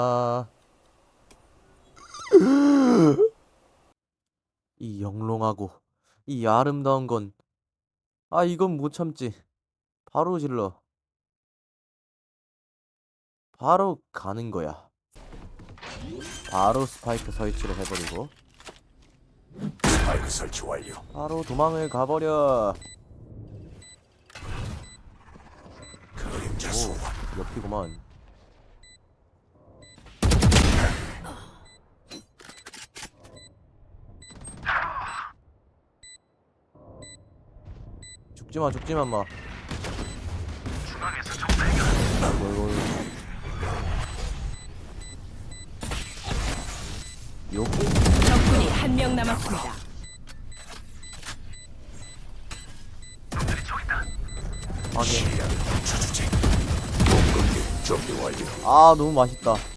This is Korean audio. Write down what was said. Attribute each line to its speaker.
Speaker 1: 아. 이 영롱하고 이 아름다운 건 아 이건 못 참지. 바로 질러. 바로 가는 거야. 바로 스파이크 설치를 해버리고
Speaker 2: 스파이크 설치 완료.
Speaker 1: 바로 도망을 가버려.
Speaker 2: 그림자 소환.
Speaker 1: 옆이구만. 죽지마 죽지마 마. 여기
Speaker 3: 적군이 한 명 남았습니다.
Speaker 1: 아 너무 맛있다.